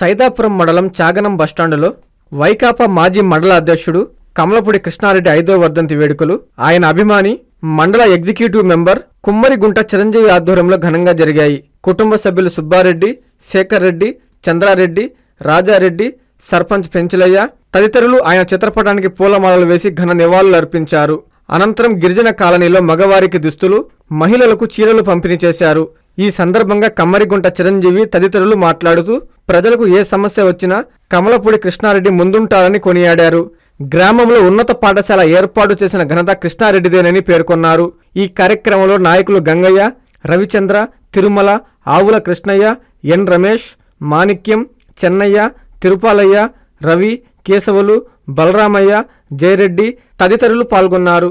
సైదాపురం మండలం చాగనం బస్టాండులో వైకాపా మాజీ మండల అధ్యక్షుడు కమలపూడి కృష్ణారెడ్డి ఐదో వర్ధంతి వేడుకలు. ఆయన అభిమాని మండల ఎగ్జిక్యూటివ్ మెంబర్ కుమ్మరిగుంట చిరంజీవి ఆధ్వర్యంలో ఘనంగా జరిగాయి. కుటుంబ సభ్యులు సుబ్బారెడ్డి శేఖర్ రెడ్డి చంద్రారెడ్డి రాజారెడ్డి సర్పంచ్ పెంచులయ్య తదితరులు ఆయన చిత్రపటానికి పూలమాలలు వేసి ఘన నివాళులు అర్పించారు. అనంతరం గిరిజన కాలనీలో మగవారికి దుస్తులు మహిళలకు చీరలు పంపిణీ చేశారు. ఈ సందర్భంగా కమ్మరిగుంట చిరంజీవి తదితరులు మాట్లాడుతూ ప్రజలకు ఏ సమస్య వచ్చినా కమలపూడి కృష్ణారెడ్డి ముందుంటారని కొనియాడారు. గ్రామంలో ఉన్నత పాఠశాల ఏర్పాటు చేసిన ఘనత కృష్ణారెడ్డిదేనని పేర్కొన్నారు. ఈ కార్యక్రమంలో నాయకులు గంగయ్య రవిచంద్ర తిరుమల ఆవుల కృష్ణయ్య ఎన్ రమేష్ మాణిక్యం చెన్నయ్య తిరుపాలయ్య రవి కేశవులు బలరామయ్య జయరెడ్డి తదితరులు పాల్గొన్నారు.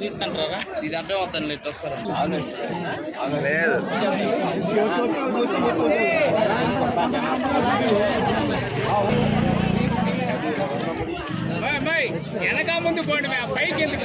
తీసుకుంటారా ఇది అర్థం అవుతాను ఇట్లా వస్తారా వెనక ముందు పోండి మే పైకి ఎందుకు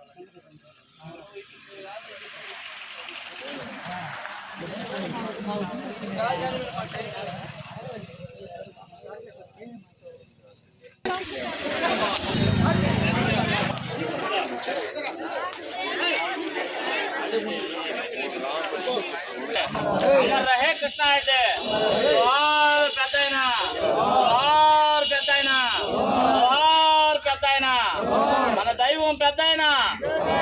రహే కృష్ణ అంటే జోహార్ పెద్దాయన జోహార్ పెద్దాయన జోహార్ పెద్దాయన మన దైవం పెద్దాయన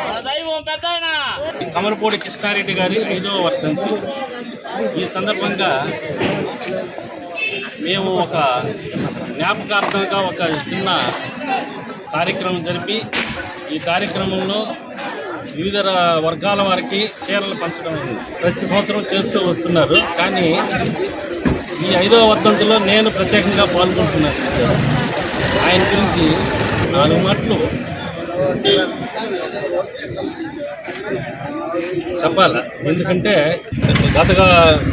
మన దైవం పెద్దాయన కమరపూడి కృష్ణారెడ్డి గారి ఐదవ వర్ధంతి ఈ సందర్భంగా మేము ఒక జ్ఞాపకార్థంగా ఒక చిన్న కార్యక్రమం జరిపి ఈ కార్యక్రమంలో వివిధ వర్గాల వారికి చీరలు పంచడం ప్రతి సంవత్సరం చేస్తూ వస్తున్నారు. కానీ ఈ ఐదవ వర్ధంతిలో నేను ప్రత్యేకంగా పాల్గొంటున్నాను. ఆయన గురించి నాలుగు మాటలు. చెప్పాలి? ఎందుకంటే గత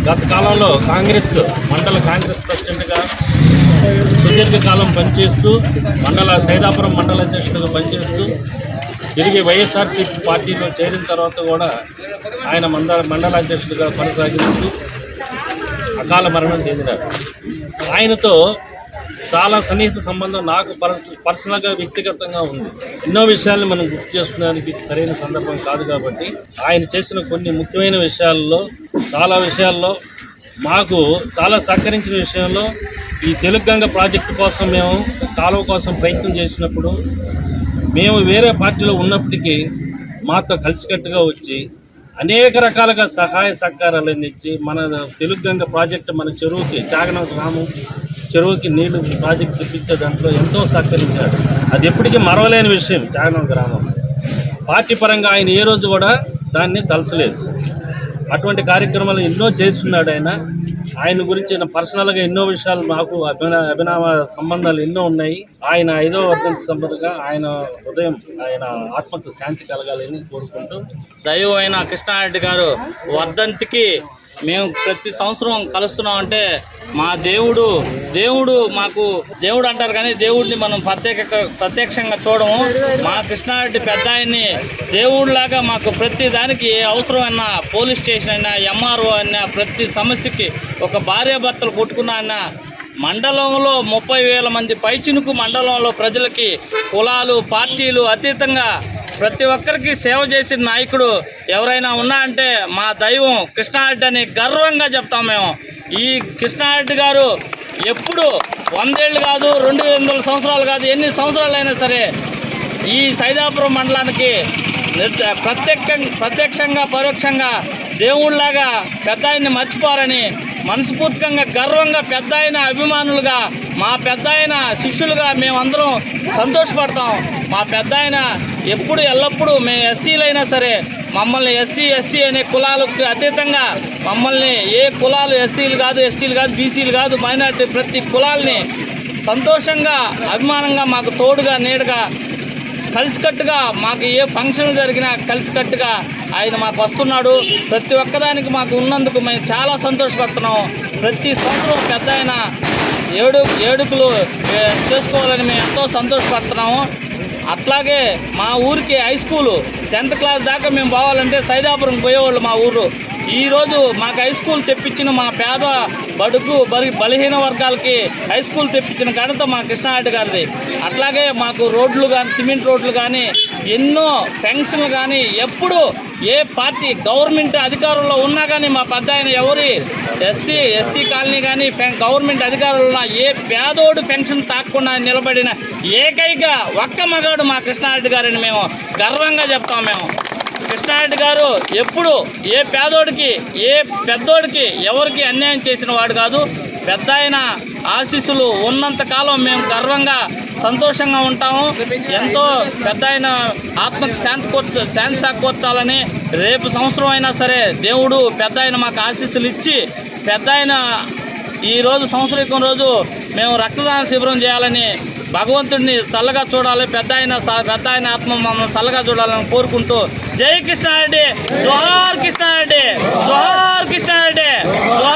గత కాలంలో కాంగ్రెస్ మండల కాంగ్రెస్ ప్రెసిడెంట్గా సుదీర్ఘకాలం పనిచేస్తూ మండల సైదాపురం మండల అధ్యక్షుడిగా పనిచేస్తూ తిరిగి వైఎస్ఆర్సీపీ పార్టీలో చేరిన తర్వాత కూడా ఆయన మండల మండల అధ్యక్షుడిగా కొనసాగిస్తూ అకాల మరణం చెందినారు. ఆయనతో చాలా సన్నిహిత సంబంధం నాకు పర్సనల్గా వ్యక్తిగతంగా ఉంది. ఎన్నో విషయాల్ని మనం గుర్తు చేసుకోవడానికి సరైన సందర్భం కాదు కాబట్టి ఆయన చేసిన కొన్ని ముఖ్యమైన విషయాల్లో చాలా విషయాల్లో మాకు చాలా సహకరించిన విషయంలో ఈ తెలుగంగ ప్రాజెక్టు కోసం మేము కాలువ కోసం ప్రయత్నం చేసినప్పుడు మేము వేరే పార్టీలో ఉన్నప్పటికీ మాతో కలిసికట్టుగా వచ్చి అనేక రకాలుగా సహాయ సహకారాలు అందించి మన తెలుగు గంగ ప్రాజెక్టు మన చెరువుకి చాగన గ్రామం చెరువుకి నీళ్ళు ప్రాజెక్టు తెప్పించే దాంట్లో ఎంతో సహకరించాడు అది ఎప్పటికీ మరవలేని విషయం చాగన గ్రామం. పార్టీ పరంగా ఆయన ఏ రోజు కూడా దాన్ని తలచలేదు. అటువంటి కార్యక్రమాలు ఎన్నో చేస్తున్నాడు ఆయన. ఆయన గురించి నా పర్సనల్గా ఎన్నో విషయాలు మాకు అభినా అభినవ సంబంధాలు ఎన్నో ఉన్నాయి. ఆయన ఐదో వర్గం సంబంధంగా ఆయన ఉదయం ఆయన ఆత్మకు శాంతి కలగాలని కోరుకుంటూ దైవమైన కృష్ణారెడ్డి గారు వర్ధంతికి మేము ప్రతి సంవత్సరం కలుస్తున్నాం అంటే మా దేవుడు దేవుడు మాకు దేవుడు అంటారు కానీ దేవుడిని మనం ప్రత్యేక ప్రత్యక్షంగా చూడము. మా కృష్ణారెడ్డి పెద్ద ఆయన్ని దేవుడిలాగా మాకు ప్రతి దానికి ఏ అవసరమైనా పోలీస్ స్టేషన్ అయినా ఎంఆర్ఓ అయినా ప్రతి సమస్యకి ఒక భార్యాభర్తలు కొట్టుకున్నా అయినా మండలంలో ముప్పై వేల మంది పైచినుకు మండలంలో ప్రజలకి కులాలు పార్టీలు అతీతంగా ప్రతి ఒక్కరికి సేవ చేసిన నాయకుడు ఎవరైనా ఉన్నా అంటే మా దైవం కృష్ణారెడ్డి అని గర్వంగా చెప్తాం మేము. ఈ కృష్ణారెడ్డి గారు ఎప్పుడు వందేళ్ళు కాదు రెండు వందల సంవత్సరాలు కాదు ఎన్ని సంవత్సరాలు అయినా సరే ఈ సైదాపురం మండలానికి ప్రత్యక్ష ప్రత్యక్షంగా పరోక్షంగా దేవుళ్ళలాగా పెద్ద ఆయన్ని మర్చిపోరని మనస్ఫూర్తికంగా గర్వంగా పెద్ద ఆయన అభిమానులుగా మా పెద్ద ఆయన శిష్యులుగా మేమందరం సంతోషపడతాం. మా పెద్ద ఆయన ఎప్పుడు ఎల్లప్పుడూ మేము ఎస్సీలైనా సరే మమ్మల్ని ఎస్సీ ఎస్టీ అనే కులాలకు అతీతంగా మమ్మల్ని ఏ కులాలు ఎస్సీలు కాదు ఎస్టీలు కాదు బీసీలు కాదు మైనార్టీ ప్రతి కులాల్ని సంతోషంగా అభిమానంగా మాకు తోడుగా నీడగా కలిసికట్టుగా మాకు ఏ ఫంక్షన్లు జరిగినా కలిసికట్టుగా ఆయన మాకు వస్తున్నాడు. ప్రతి ఒక్కదానికి మాకు ఉన్నందుకు మేము చాలా సంతోషపడుతున్నాం. ప్రతి సంవత్సరం పెద్ద ఆయన ఏడు ఏడుకులు చేసుకోవాలని మేము ఎంతో సంతోషపడుతున్నాము. అట్లాగే మా ఊరికి హై స్కూలు టెన్త్ క్లాస్ దాకా మేము పోవాలంటే సైదాపురం పోయేవాళ్ళు మా ఊరు. ఈరోజు మాకు హై స్కూల్ తెప్పించిన మా పేద బడుగు బలి బలహీన వర్గాలకి హై స్కూల్ తెప్పించిన ఘనత మా కృష్ణారెడ్డి గారిది. అట్లాగే మాకు రోడ్లు కానీ సిమెంట్ రోడ్లు కానీ ఎన్నో ఫంక్షన్లు కానీ ఎప్పుడు ఏ పార్టీ గవర్నమెంట్ అధికారంలో ఉన్నా కానీ మా పెద్ద ఆయన ఎవరి ఎస్సీ ఎస్సీ కాలనీ కానీ గవర్నమెంట్ అధికారులు ఉన్న ఏ పేదోడు పెన్షన్ తాకుండా నిలబడిన ఏకైక ఒక్క మగాడు మా కృష్ణారెడ్డి గారని మేము గర్వంగా చెప్తాం మేము. కృష్ణారెడ్డి గారు ఎప్పుడు ఏ పేదోడికి ఏ పెద్దోడికి ఎవరికి అన్యాయం చేసిన వాడు కాదు. పెద్ద ఆయన ఆశీస్సులు ఉన్నంత కాలం మేము గర్వంగా సంతోషంగా ఉంటాము. ఎంతో పెద్ద ఆయన ఆత్మకు శాంతి కూర్చ శాంతి సాకూర్చాలని రేపు సంవత్సరం అయినా సరే దేవుడు పెద్ద ఆయన మాకు ఆశీస్సులు ఇచ్చి పెద్ద ఆయన ఈ రోజు రోజు మేము రక్తదాన శిబిరం చేయాలని భగవంతుడిని చల్లగా చూడాలి పెద్ద ఆయన స- పెద్ద ఆయన ఆత్మ మమ్మల్ని చల్లగా చూడాలని కోరుకుంటూ జై కృష్ణారెడ్డి జోహార్ కృష్ణారెడ్డి జోహార్ కృష్ణారెడ్డి జోహార్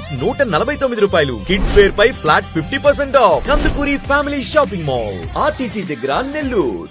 షీట్స్ నూట నలభై తొమ్మిది రూపాయలు. కిడ్స్ వేర్ పై flat fifty percent off Kandukuri family shopping mall RTC దగ్గర నెల్లూరు